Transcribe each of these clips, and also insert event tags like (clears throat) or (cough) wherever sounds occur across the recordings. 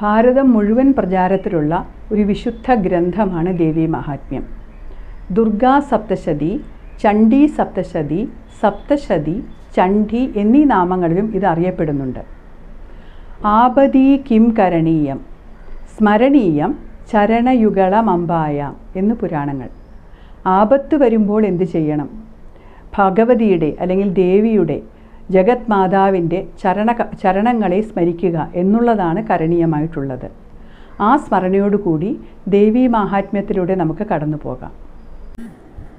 ഭാരതം മുഴുവൻ പ്രചാരത്തിലുള്ള ഒരു വിശുദ്ധ ഗ്രന്ഥമാണ് ദേവി മഹാത്മ്യം. ദുർഗാ സപ്തശതി ചണ്ഡി സപ്തശതി സപ്തശതി ചണ്ഡി എന്നീ നാമങ്ങളിലും ഇത് അറിയപ്പെടുന്നുണ്ട്. ആപതി കിം കരണീയം സ്മരണീയം ചരണയുഗളമമ്പായാം എന്ന് പുരാണങ്ങൾ. ആപത്ത് വരുമ്പോൾ എന്ത് ചെയ്യണം? ഭഗവതിയുടെ അല്ലെങ്കിൽ ദേവിയുടെ ജഗത് മാതാവിന്റെ ചരണ ചരണങ്ങളെ സ്മരിക്കുക എന്നുള്ളതാണ് കരണീയമായിട്ടുള്ളത്. ആ സ്മരണയോടുകൂടി ദേവീ മാഹാത്മ്യത്തിലൂടെ നമുക്ക് കടന്നു പോകാം.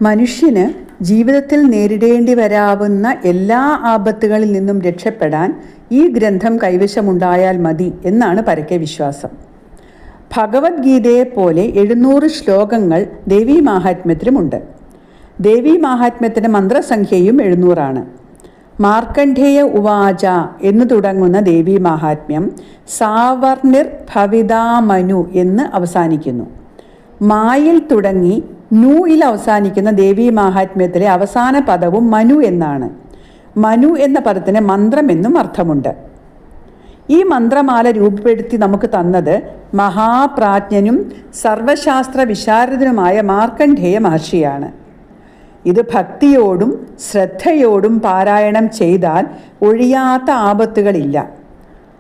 മനുഷ്യന് ജീവിതത്തിൽ നേരിടേണ്ടി വരാവുന്ന എല്ലാ ആപത്തുകളിൽ നിന്നും രക്ഷപ്പെടാൻ ഈ ഗ്രന്ഥം കൈവശമുണ്ടായാൽ മതി എന്നാണ് പരക്കെ വിശ്വാസം. ഭഗവത്ഗീതയെ പോലെ എഴുന്നൂറ് ശ്ലോകങ്ങൾ ദേവീ മാഹാത്മ്യത്തിലുമുണ്ട്. ദേവീ മാഹാത്മ്യത്തിന്റെ മന്ത്രസംഖ്യയും എഴുന്നൂറാണ്. മാർക്കണ്ഡേയ ഉവാച എന്ന് തുടങ്ങുന്ന ദേവീ മാഹാത്മ്യം സാവർണിർ ഭവിതാമനു എന്ന് അവസാനിക്കുന്നു. മായിൽ തുടങ്ങി നൂയിൽ അവസാനിക്കുന്ന ദേവീ മാഹാത്മ്യത്തിലെ അവസാന പദവും മനു എന്നാണ്. മനു എന്ന പദത്തിന് മന്ത്രം എന്നും അർത്ഥമുണ്ട്. ഈ മന്ത്രമാല രൂപപ്പെടുത്തി നമുക്ക് തന്നത് മഹാപ്രാജ്ഞനും സർവശാസ്ത്ര വിശാരദനുമായ മാർക്കണ്ഡേയ മഹർഷിയാണ്. ഇത് ഭക്തിയോടും ശ്രദ്ധയോടും പാരായണം ചെയ്താൽ ഒഴിയാത്ത ആപത്തുകളില്ല.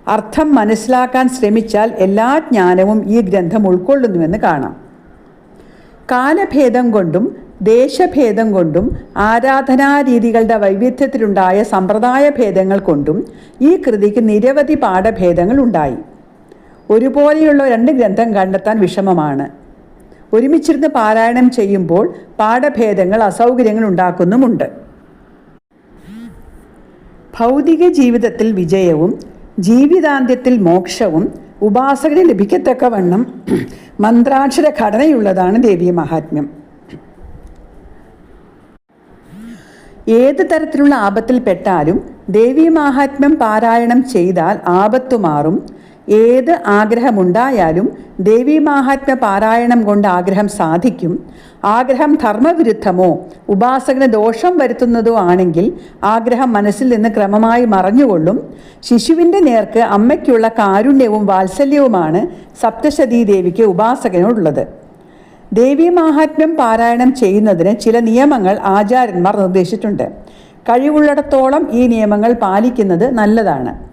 അർത്ഥം മനസ്സിലാക്കാൻ ശ്രമിച്ചാൽ എല്ലാ ജ്ഞാനവും ഈ ഗ്രന്ഥം ഉൾക്കൊള്ളുന്നുവെന്ന് കാണാം. കാലഭേദം കൊണ്ടും ദേശഭേദം കൊണ്ടും ആരാധനാരീതികളുടെ വൈവിധ്യത്തിലുണ്ടായ സമ്പ്രദായ ഭേദങ്ങൾ കൊണ്ടും ഈ കൃതിക്ക് നിരവധി പാഠഭേദങ്ങൾ ഉണ്ടായി. ഒരുപോലെയുള്ള രണ്ട് ഗ്രന്ഥം കണ്ടെത്താൻ വിഷമമാണ്. ഒരുമിച്ചിരുന്ന് പാരായണം ചെയ്യുമ്പോൾ പാഠഭേദങ്ങൾ അസൗകര്യങ്ങൾ ഉണ്ടാക്കുന്നുമുണ്ട്. ഭൗതിക ജീവിതത്തിൽ വിജയവും ജീവിതാന്ത്യത്തിൽ മോക്ഷവും ഉപാസകന് ലഭിക്കത്തക്കവണ്ണം (clears throat) മന്ത്രാക്ഷര ഘടനയുള്ളതാണ് ദേവീ മഹാത്മ്യം. ഏത് തരത്തിലുള്ള ആപത്തിൽപ്പെട്ടാലും ദേവീ മഹാത്മ്യം പാരായണം ചെയ്താൽ ആപത്തു മാറും ഏത് ആഗ്രഹമുണ്ടായാലും ദേവീ മാഹാത്മ്യ പാരായണം കൊണ്ട് ആഗ്രഹം സാധിക്കും. ആഗ്രഹം ധർമ്മവിരുദ്ധമോ ഉപാസകന് ദോഷം വരുത്തുന്നതോ ആണെങ്കിൽ ആഗ്രഹം മനസ്സിൽ നിന്ന് ക്രമമായി മറഞ്ഞുകൊള്ളും. ശിശുവിന്റെ നേർക്ക് അമ്മയ്ക്കുള്ള കാരുണ്യവും വാത്സല്യവുമാണ് സപ്തശതീ ദേവിക്ക് ഉപാസകനോടുള്ളത് ദേവീ മാഹാത്മ്യം പാരായണം ചെയ്യുന്നതിന് ചില നിയമങ്ങൾ ആചാര്യന്മാർ നിർദ്ദേശിച്ചിട്ടുണ്ട്. കഴിവുള്ളിടത്തോളം ഈ നിയമങ്ങൾ പാലിക്കുന്നത് നല്ലതാണ്.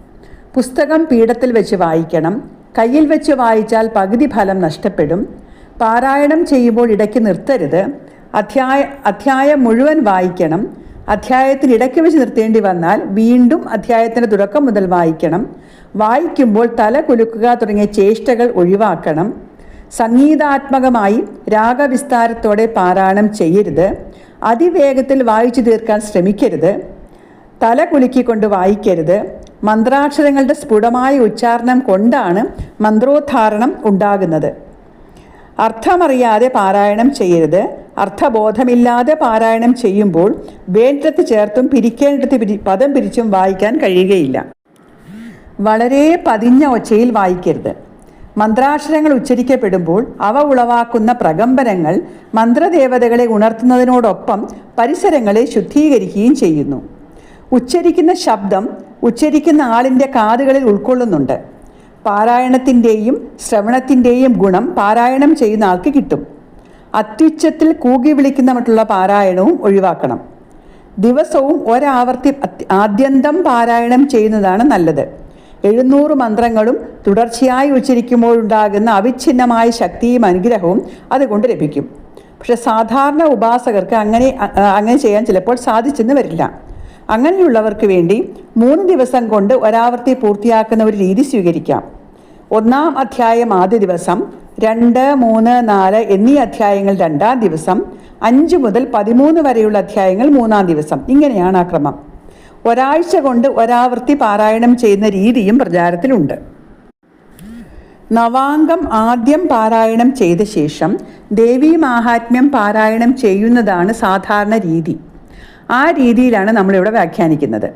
പുസ്തകം പീഠത്തിൽ വെച്ച് വായിക്കണം. കയ്യിൽ വെച്ച് വായിച്ചാൽ പകുതി ഫലം നഷ്ടപ്പെടും. പാരായണം ചെയ്യുമ്പോൾ ഇടയ്ക്ക് നിർത്തരുത്. അധ്യായ അധ്യായം മുഴുവൻ വായിക്കണം. അധ്യായത്തിന് ഇടയ്ക്ക് വെച്ച് നിർത്തേണ്ടി വന്നാൽ വീണ്ടും അധ്യായത്തിന്റെ തുടക്കം മുതൽ വായിക്കണം. വായിക്കുമ്പോൾ തല കുലുക്കുക തുടങ്ങിയ ചേഷ്ടകൾ ഒഴിവാക്കണം. സംഗീതാത്മകമായി രാഗവിസ്താരത്തോടെ പാരായണം ചെയ്യരുത്. അതിവേഗത്തിൽ വായിച്ചു തീർക്കാൻ ശ്രമിക്കരുത്. തല കുലുക്കിക്കൊണ്ട് വായിക്കരുത്. മന്ത്രാക്ഷരങ്ങളുടെ സ്ഫുടമായ ഉച്ചാരണം കൊണ്ടാണ് മന്ത്രോദ്ധാരണം ഉണ്ടാകുന്നത്. അർത്ഥമറിയാതെ പാരായണം ചെയ്യരുത്. അർത്ഥബോധമില്ലാതെ പാരായണം ചെയ്യുമ്പോൾ വേണ്ടിടത്ത് ചേർത്തും പിരിക്കേണ്ടത് പിരി പദം പിരിച്ചും വായിക്കാൻ കഴിയുകയില്ല. വളരെ പതിഞ്ഞ ഒച്ചയിൽ വായിക്കരുത്. മന്ത്രാക്ഷരങ്ങൾ ഉച്ചരിക്കപ്പെടുമ്പോൾ അവ ഉളവാക്കുന്ന പ്രകമ്പനങ്ങൾ മന്ത്രദേവതകളെ ഉണർത്തുന്നതിനോടൊപ്പം പരിസരങ്ങളെ ശുദ്ധീകരിക്കുകയും ചെയ്യുന്നു. ഉച്ചരിക്കുന്ന ശബ്ദം ഉച്ചരിക്കുന്ന ആളിന്റെ കാതുകളിൽ ഉൾക്കൊള്ളുന്നുണ്ട്. പാരായണത്തിന്റെയും ശ്രവണത്തിന്റെയും ഗുണം പാരായണം ചെയ്യുന്ന ആൾക്ക് കിട്ടും. അത്യുച്ചത്തിൽ കൂകി വിളിക്കുന്ന മറ്റുള്ള പാരായണവും ഒഴിവാക്കണം. ദിവസവും ഒരാവർത്തി ആദ്യന്തം പാരായണം ചെയ്യുന്നതാണ് നല്ലത്. എഴുന്നൂറ് മന്ത്രങ്ങളും തുടർച്ചയായി ഉച്ചരിക്കുമ്പോഴുണ്ടാകുന്ന അവിഛിന്നമായ ശക്തിയും അനുഗ്രഹവും അതുകൊണ്ട് ലഭിക്കും. പക്ഷെ സാധാരണ ഉപാസകർക്ക് അങ്ങനെ അങ്ങനെ ചെയ്യാൻ ചിലപ്പോൾ സാധിച്ചെന്ന് വരില്ല. അങ്ങനെയുള്ളവർക്ക് വേണ്ടി മൂന്ന് ദിവസം കൊണ്ട് ഒരാവർത്തി പൂർത്തിയാക്കുന്ന ഒരു രീതി സ്വീകരിക്കാം. ഒന്നാം അധ്യായം ആദ്യ ദിവസം രണ്ട് മൂന്ന് നാല് എന്നീ അധ്യായങ്ങൾ രണ്ടാം ദിവസം അഞ്ച് മുതൽ പതിമൂന്ന് വരെയുള്ള അധ്യായങ്ങൾ മൂന്നാം ദിവസം. ഇങ്ങനെയാണ് ആ ക്രമം. ഒരാഴ്ച കൊണ്ട് ഒരാവർത്തി പാരായണം ചെയ്യുന്ന രീതിയും പ്രചാരത്തിലുണ്ട്. നവാംഗം ആദ്യം പാരായണം ചെയ്ത ശേഷം ദേവീ മാഹാത്മ്യം പാരായണം ചെയ്യുന്നതാണ് സാധാരണ രീതി. ആ രീതിയിലാണ് നമ്മളിവിടെ വ്യാഖ്യാനിക്കുന്നത്.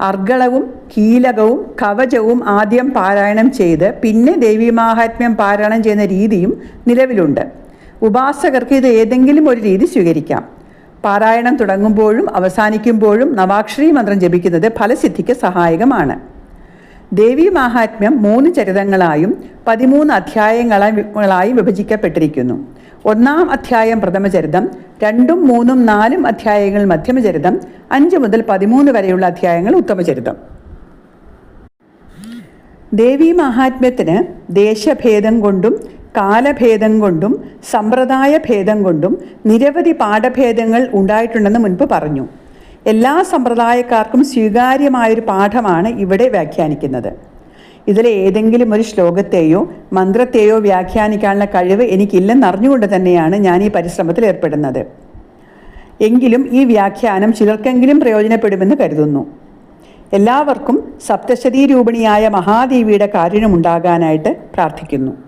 അർഗളവും കീലകവും കവചവും ആദ്യം പാരായണം ചെയ്ത് പിന്നെ ദേവീമാഹാത്മ്യം പാരായണം ചെയ്യുന്ന രീതിയും നിലവിലുണ്ട്. ഉപാസകർക്ക് ഇത് ഏതെങ്കിലും ഒരു രീതി സ്വീകരിക്കാം. പാരായണം തുടങ്ങുമ്പോഴും അവസാനിക്കുമ്പോഴും നവാക്ഷരി മന്ത്രം ജപിക്കുന്നത് ഫലസിദ്ധിക്ക് സഹായകമാണ്. ദേവി മാഹാത്മ്യം മൂന്ന് ചരിതങ്ങളായും പതിമൂന്ന് അധ്യായങ്ങളായി വിഭജിക്കപ്പെട്ടിരിക്കുന്നു. ഒന്നാം അധ്യായം പ്രഥമചരിതം രണ്ടും മൂന്നും നാലും അധ്യായങ്ങൾ മധ്യമചരിതം അഞ്ച് മുതൽ പതിമൂന്ന് വരെയുള്ള അധ്യായങ്ങൾ ഉത്തമചരിതം ദേവി മാഹാത്മ്യത്തിന് ദേശഭേദം കൊണ്ടും കാലഭേദം കൊണ്ടും സമ്പ്രദായ ഭേദം കൊണ്ടും നിരവധി പാഠഭേദങ്ങൾ ഉണ്ടായിട്ടുണ്ടെന്ന് മുൻപ് പറഞ്ഞു. എല്ലാ സമ്പ്രദായക്കാർക്കും സ്വീകാര്യമായൊരു പാഠമാണ് ഇവിടെ വ്യാഖ്യാനിക്കുന്നത്. ഇതിലെ ഏതെങ്കിലും ഒരു ശ്ലോകത്തെയോ മന്ത്രത്തെയോ വ്യാഖ്യാനിക്കാനുള്ള കഴിവ് എനിക്കില്ലെന്നറിഞ്ഞുകൊണ്ട് തന്നെയാണ് ഞാൻ ഈ പരിശ്രമത്തിൽ ഏർപ്പെടുന്നത്. എങ്കിലും ഈ വ്യാഖ്യാനം ചിലർക്കെങ്കിലും പ്രയോജനപ്പെടുമെന്ന് കരുതുന്നു. എല്ലാവർക്കും സപ്തശതീരൂപിണിയായ മഹാദേവിയുടെ കാരുണ്യമുണ്ടാകാനായിട്ട് പ്രാർത്ഥിക്കുന്നു.